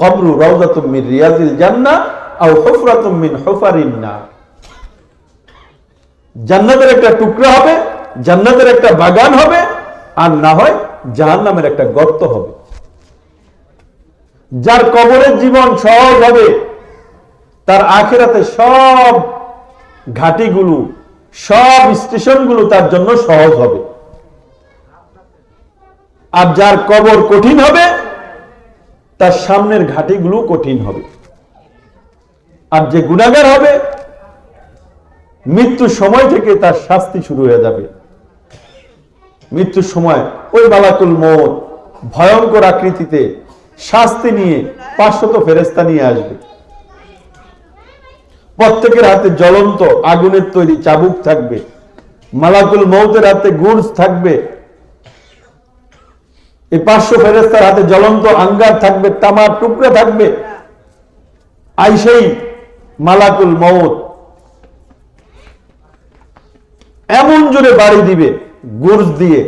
কবরু রিয়াজিল জান্নাতের একটা টুকরা হবে, জান্নাতের একটা বাগান হবে, আর না হয় জাহান্নামের একটা গর্ত হবে। যার কবরের জীবন সহজ হবে, তার আখেরাতে সব ঘাটিগুলো, সব স্টেশনগুলো তার জন্য সহজ হবে। আর যার কবর কঠিন হবে তার সামনের ঘাটিগুলো কঠিন হবে। আর যে গুণাগার হবে, মৃত্যুর সময় থেকে তার শাস্তি শুরু হয়ে যাবে। মৃত্যুর সময় ওই বালাকুল মত ভয়ঙ্কর আকৃতিতে শাস্তি নিয়ে পাঁচশত ফেরেস্তা নিয়ে আসবে। প্রত্যেকের হাতে জ্বলন্ত আগুনের তৈরি চাবুক থাকবে। মালাকুল মৌতের হাতে গুড়স থাকবে। এই পাঁচশো ফেরেস্তার হাতে জ্বলন্ত আঙ্গার থাকবে, তামার টুকরা থাকবে। আইসেই মালাকুল মৌত এমন জোরে বাড়ি দিবে, গুরজ দিয়ে,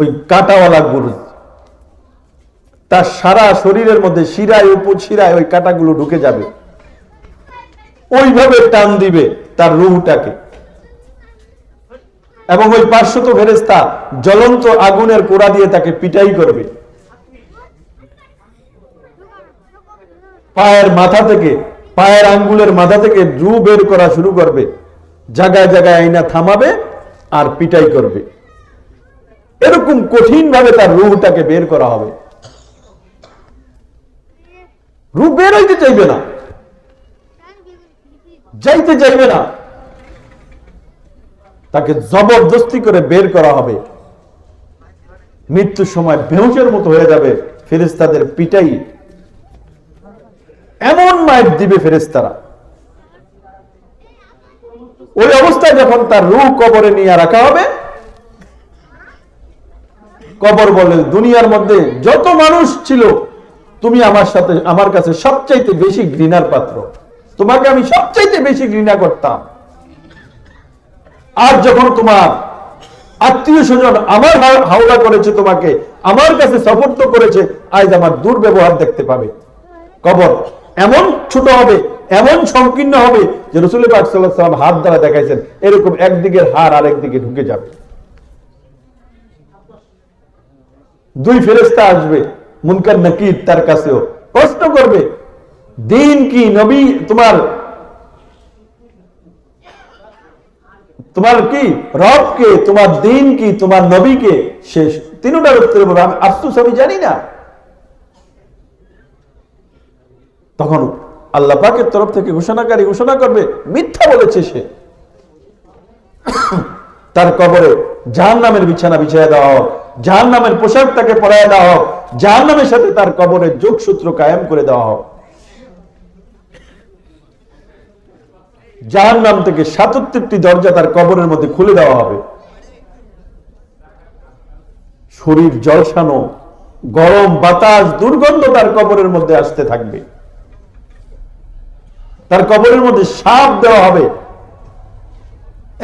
ওই কাটাওয়ালা গুরজ। তার সারা শরীরের মধ্যে শিরায় উপশিরায় ওই কাটাগুলো ঢুকে যাবে। ওইভাবে টান দিবে তার রুহটাকে। এবং ওই পার্শ্বত ফেরেস্তা জ্বলন্ত আগুনের কোড়া দিয়ে তাকে পিটাই করবে। পায়ের মাথা থেকে, পায়ের আঙ্গুলের মাথা থেকে রু বের করা শুরু করবে। জায়গায় জায়গায় আইনা থামাবে আর পিটাই করবে। এরকম কঠিন ভাবে তার রুহটাকে বের করা হবে। রূপ বের হইতে চাইবে না। যাইতে চাইবে না। তাকে জবরদস্তি করে বের করা হবে। মৃত্যুর সময় বেহুশের মতো হয়ে যাবে ফেরেস্তাদের পিটাই। এমন মাইট দিবে ফেরেস্তারা ওই অবস্থায় যখন তার রু কবরে নিয়ে রাখা হবে, কবর বলে দুনিয়ার মধ্যে যত মানুষ ছিল, তুমি আমার সাথে, আমার কাছে সবচাইতে বেশি ঘৃণার পাত্র। তোমাকে আমি সবচাইতে বেশি ঘৃণা করতাম। আর যখন তোমার আত্মীয় স্বজন আমার হাওলা করেছে তোমাকে, আমার কাছে সফর্ত করেছে, আজ আমার দুর্ব্যবহার দেখতে পাবে। কবর এমন ছোট হবে, এমন সংকীর্ণ হবে যে রসুল পাক সাল্লাহ সাল্লাম হাত দ্বারা দেখাইছেন, এরকম একদিকের হার আরেক দিকে ঢুকে যাবে। দুই ফেরেস্তা আসবে, মুনকার নাকির তার কাছেও প্রশ্ন করবে, দিন কি নবী তোমার তোমার কি? রব কে তোমার দিন কি তোমার নবী কে শেষ। তিনটার উত্তরে বলব আমি আফসুস, আমি জানি না। তখন আল্লাহ পাকের তরফ থেকে ঘোষণাকারী ঘোষণা করবে, মিথ্যা বলেছে সে। তার কবরে জাহান নামের বিছানা বিছাইয়া দেওয়া হোক জাহান নামের পোশাক তাকে পরাইয়া দেওয়া হোক জাহান নামের সাথে তার কবরে যোগসূত্র কায়েম করে দেওয়া হোক জাহান নাম থেকে সাতাত্তরটি দরজা তার কবরের মধ্যে খুলে দেওয়া হবে। শরীর জলসানো, গরম বাতাস, দুর্গন্ধ তার কবরের মধ্যে আসতে থাকবে। তার কবরের মধ্যে সাপ দেওয়া হবে।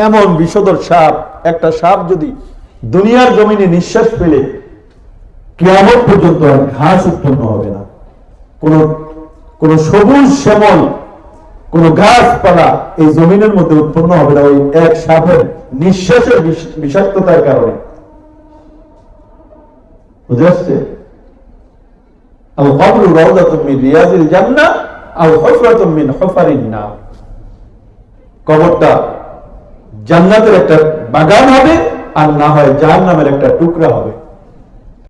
এমন বিষধর সাপ, একটা সাপ যদি দুনিয়ার জমিনে নিঃশ্বাস পেলে কেমন পর্যন্ত ঘাস উৎপন্ন হবে না। কোন কোন সবুজ শ্যামল কোন গাছপালা এই জমিনের মধ্যে উৎপন্ন হবে না, ওই এক সাপের নিঃশ্বাসের বিষাক্ততার কারণে। জান্নাতের একটা বাগান হবে, আর না হয় জাহান্নামের একটা টুকরা হবে।